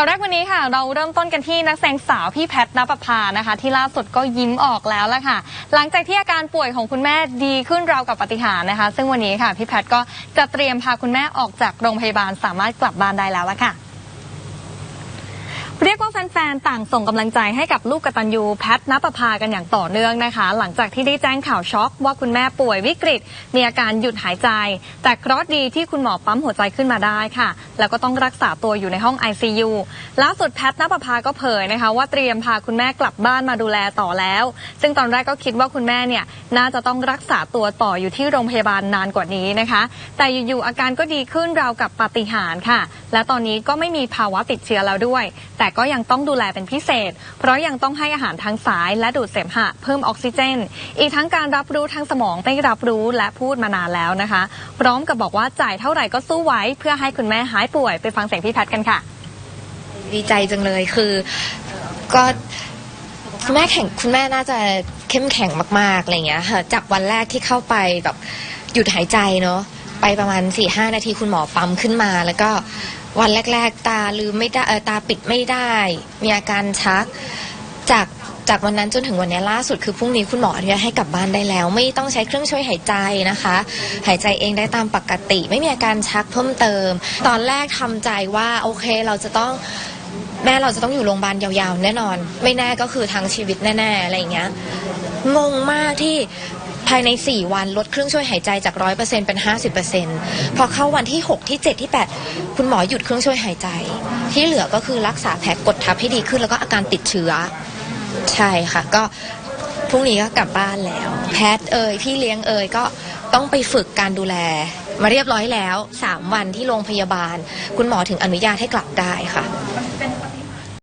ข่าวแรกวันนี้ค่ะ เราเริ่มต้นกันที่นักแสดงสาวพี่แพทนปภานะคะ ที่ล่าสุดก็ยิ้มออกแล้วละค่ะ หลังจากที่อาการป่วยของคุณแม่ดีขึ้นราวกับปาฏิหารย์นะคะ ซึ่งวันนี้ค่ะ พี่แพทก็จะเตรียมพาคุณแม่ออกจากโรงพยาบาลสามารถกลับบ้านได้แล้วละค่ะ เรียกว่า แฟนๆ ต่างส่งกำลังใจให้กับลูกกตัญญูแพทนปภากันอย่างต่อเนื่องนะคะ หลังจากที่ได้แจ้งข่าวช็อกว่าคุณแม่ป่วยวิกฤต มีอาการหยุดหายใจ แต่เคราะห์ดีที่คุณหมอปั๊มหัวใจขึ้นมาได้ค่ะ แล้วก็ต้องรักษาตัวอยู่ในห้อง ICU ล่าสุดแพทนปภาก็เผยนะคะ ว่าเตรียมพาคุณแม่กลับบ้านมาดูแลต่อแล้ว ซึ่งตอนแรกก็คิดว่าคุณแม่เนี่ยน่าจะต้องรักษาตัวต่ออยู่ที่โรงพยาบาลนานกว่านี้นะคะ แต่อยู่ๆอาการก็ดีขึ้นราวกับปาฏิหาริย์ค่ะ และตอนนี้ก็ไม่มีภาวะติดเชื้อแล้วด้วย แต่ก็ยังต้องดูแลเป็นพิเศษ เพราะยังต้องให้อาหารทางสายและดูดเสมหะเพิ่มออกซิเจน อีกทั้งการรับรู้ทางสมองไม่รับรู้และพูดมานานแล้วนะคะ พร้อมกับบอกว่าจ่ายเท่าไหร่ก็สู้ไว้เพื่อให้คุณแม่หายป่วยไปฟังเสียงพี่แพทย์กันค่ะ ดีใจจังเลยคือก็คุณแม่แข็งคุณแม่น่าจะเข้มแข็งมากๆอะไรเงี้ยค่ะจากวันแรกที่เข้าไปแบบหยุดหายใจเนาะ ไปประมาณ4ี่ห้านาทีคุณหมอปั๊มขึ้นมา แล้วก็วันแรก ๆ ตาลืมไม่ได้เออตาปิดไม่ได้ มีอาการชักจากจากวันนั้นจนถึงวันนี้ล่าสุดคือพรุ่งนี้คุณหมออนุญาตให้กลับบ้านได้แล้ว ไม่ต้องใช้เครื่องช่วยหายใจนะคะ หายใจเองได้ตามปกติ ไม่มีอาการชักเพิ่มเติม ตอนแรกทำใจว่าโอเคเราจะต้องแม่เราจะต้องอยู่โรงพยาบาลยาวๆ แน่นอน ไม่แน่ก็คือทั้งชีวิตแน่ๆอะไรอย่างเงี้ยงงมากที่ ภายใน 4 วันลดเครื่องช่วยหายใจจาก 100%เป็น 50%พอเข้าวันที่ 6 ที่ 7 ที่ 8 คุณหมอหยุดเครื่องช่วยหายใจ ที่เหลือก็คือรักษาแผลกดทับให้ดีขึ้นแล้วก็อาการติดเชื้อ ใช่ค่ะ ก็พรุ่งนี้ก็กลับบ้านแล้ว แพทเอ่ยพี่เลี้ยงเอ่ยก็ต้องไปฝึกการดูแล มาเรียบร้อยแล้ว 3 วันที่โรงพยาบาล คุณหมอถึงอนุญาตให้กลับได้ค่ะเป็นป